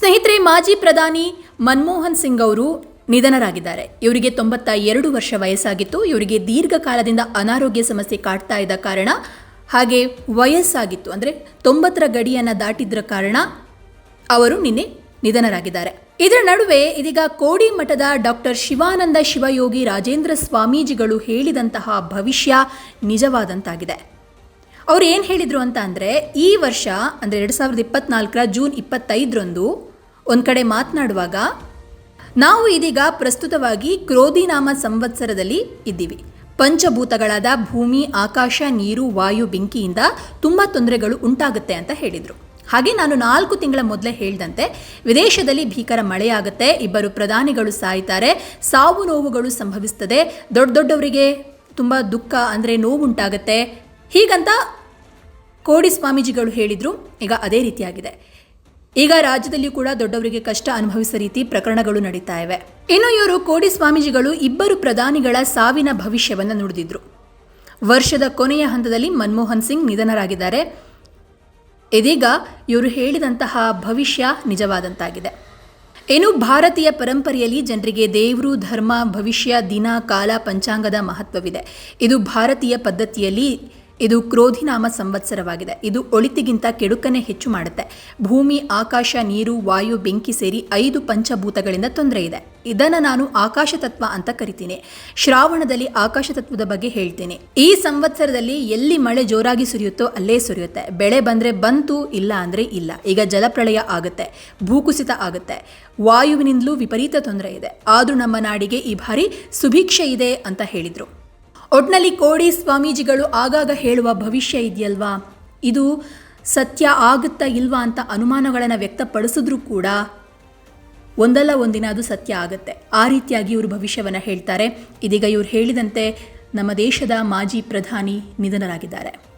ಸ್ನೇಹಿತರೆ, ಮಾಜಿ ಪ್ರಧಾನಿ ಮನಮೋಹನ್ ಸಿಂಗ್ ಅವರು ನಿಧನರಾಗಿದ್ದಾರೆ. ಇವರಿಗೆ ತೊಂಬತ್ತ ಎರಡು ವರ್ಷ ವಯಸ್ಸಾಗಿತ್ತು. ಇವರಿಗೆ ದೀರ್ಘಕಾಲದಿಂದ ಅನಾರೋಗ್ಯ ಸಮಸ್ಯೆ ಕಾಡ್ತಾ ಇದ್ದ ಕಾರಣ, ಹಾಗೆ ವಯಸ್ಸಾಗಿತ್ತು. ಅಂದರೆ ತೊಂಬತ್ತರ ಗಡಿಯನ್ನು ದಾಟಿದ್ರ ಕಾರಣ ಅವರು ನಿನ್ನೆ ನಿಧನರಾಗಿದ್ದಾರೆ. ಇದರ ನಡುವೆ ಇದೀಗ ಕೋಡಿ ಮಠದ ಡಾಕ್ಟರ್ ಶಿವಾನಂದ ಶಿವಯೋಗಿ ರಾಜೇಂದ್ರ ಸ್ವಾಮೀಜಿಗಳು ಹೇಳಿದಂತಹ ಭವಿಷ್ಯ ನಿಜವಾದಂತಾಗಿದೆ. ಅವ್ರು ಏನು ಹೇಳಿದರು ಅಂತ ಅಂದರೆ, ಈ ವರ್ಷ, ಅಂದರೆ ಎರಡು ಸಾವಿರದ ಇಪ್ಪತ್ನಾಲ್ಕರ ಜೂನ್ ಇಪ್ಪತ್ತೈದರಂದು ಒಂದು ಕಡೆ ಮಾತನಾಡುವಾಗ, ನಾವು ಇದೀಗ ಪ್ರಸ್ತುತವಾಗಿ ಕ್ರೋಧಿನಾಮ ಸಂವತ್ಸರದಲ್ಲಿ ಇದ್ದೀವಿ. ಪಂಚಭೂತಗಳಾದ ಭೂಮಿ, ಆಕಾಶ, ನೀರು, ವಾಯು, ಬೆಂಕಿಯಿಂದ ತುಂಬ ತೊಂದರೆಗಳು ಉಂಟಾಗುತ್ತೆ ಅಂತ ಹೇಳಿದರು. ಹಾಗೆ ನಾನು ನಾಲ್ಕು ತಿಂಗಳ ಮೊದಲೇ ಹೇಳಿದಂತೆ, ವಿದೇಶದಲ್ಲಿ ಭೀಕರ ಮಳೆಯಾಗುತ್ತೆ, ಇಬ್ಬರು ಪ್ರಧಾನಿಗಳು ಸಾಯ್ತಾರೆ, ಸಾವು ನೋವುಗಳು ಸಂಭವಿಸ್ತದೆ, ದೊಡ್ಡ ದೊಡ್ಡವರಿಗೆ ತುಂಬ ದುಃಖ ಅಂದರೆ ನೋವುಂಟಾಗುತ್ತೆ. ಹೀಗಂತ ಕೋಡಿ ಸ್ವಾಮೀಜಿಗಳು ಹೇಳಿದರು, ಈಗ ಅದೇ ರೀತಿಯಾಗಿದೆ. ಈಗ ರಾಜ್ಯದಲ್ಲಿಯೂ ಕೂಡ ದೊಡ್ಡವರಿಗೆ ಕಷ್ಟ ಅನುಭವಿಸುವ ರೀತಿ ಪ್ರಕರಣಗಳು ನಡೀತಾ ಇವೆ. ಇನ್ನು ಇವರು ಕೋಡಿ ಸ್ವಾಮೀಜಿಗಳು ಇಬ್ಬರು ಪ್ರಧಾನಿಗಳ ಸಾವಿನ ಭವಿಷ್ಯವನ್ನು ನುಡಿದಿದ್ರು. ವರ್ಷದ ಕೊನೆಯ ಹಂತದಲ್ಲಿ ಮನಮೋಹನ್ ಸಿಂಗ್ ನಿಧನರಾಗಿದ್ದಾರೆ. ಇದೀಗ ಇವರು ಹೇಳಿದಂತಹ ಭವಿಷ್ಯ ನಿಜವಾದಂತಾಗಿದೆ. ಏನು ಭಾರತೀಯ ಪರಂಪರೆಯಲ್ಲಿ ಜನರಿಗೆ ದೇವರು, ಧರ್ಮ, ಭವಿಷ್ಯ, ದಿನ, ಕಾಲ, ಪಂಚಾಂಗದ ಮಹತ್ವವಿದೆ. ಇದು ಭಾರತೀಯ ಪದ್ಧತಿಯಲ್ಲಿ ಇದು ಕ್ರೋಧಿನಾಮ ಸಂವತ್ಸರವಾಗಿದೆ. ಇದು ಒಳಿತಿಗಿಂತ ಕೆಡುಕನ್ನೇ ಹೆಚ್ಚು ಮಾಡುತ್ತೆ. ಭೂಮಿ, ಆಕಾಶ, ನೀರು, ವಾಯು, ಬೆಂಕಿ ಸೇರಿ ಐದು ಪಂಚಭೂತಗಳಿಂದ ತೊಂದರೆ ಇದೆ. ಇದನ್ನು ನಾನು ಆಕಾಶ ತತ್ವ ಅಂತ ಕರಿತೀನಿ. ಶ್ರಾವಣದಲ್ಲಿ ಆಕಾಶ ತತ್ವದ ಬಗ್ಗೆ ಹೇಳ್ತೀನಿ. ಈ ಸಂವತ್ಸರದಲ್ಲಿ ಎಲ್ಲಿ ಮಳೆ ಜೋರಾಗಿ ಸುರಿಯುತ್ತೋ ಅಲ್ಲೇ ಸುರಿಯುತ್ತೆ. ಬೆಳೆ ಬಂದರೆ ಬಂತು, ಇಲ್ಲ ಅಂದರೆ ಇಲ್ಲ. ಈಗ ಜಲಪ್ರಳಯ ಆಗುತ್ತೆ. ಭೂಕುಸಿತ ಆಗುತ್ತೆ. ವಾಯುವಿನಿಂದಲೂ ವಿಪರೀತ ತೊಂದರೆ ಇದೆ. ಆದರೂ ನಮ್ಮ ನಾಡಿಗೆ ಈ ಬಾರಿ ಸುಭಿಕ್ಷೆ ಇದೆ ಅಂತ ಹೇಳಿದರು. ಒಟ್ನಲ್ಲಿ ಕೋಡಿ ಸ್ವಾಮೀಜಿಗಳು ಆಗಾಗ ಹೇಳುವ ಭವಿಷ್ಯ ಇದೆಯಲ್ವಾ? ಇದು ಸತ್ಯ ಆಗುತ್ತಾ ಇಲ್ವಾ ಅಂತ ಅನುಮಾನಗಳನ್ನು ವ್ಯಕ್ತಪಡಿಸಿದ್ರೂ ಕೂಡ ಒಂದಲ್ಲ ಒಂದಿನ ಅದು ಸತ್ಯ ಆಗುತ್ತೆ. ಆ ರೀತಿಯಾಗಿ ಇವರು ಭವಿಷ್ಯವನ್ನು ಹೇಳ್ತಾರೆ. ಇದೀಗ ಇವರು ಹೇಳಿದಂತೆ ನಮ್ಮ ದೇಶದ ಮಾಜಿ ಪ್ರಧಾನಿ ನಿಧನರಾಗಿದ್ದಾರೆ.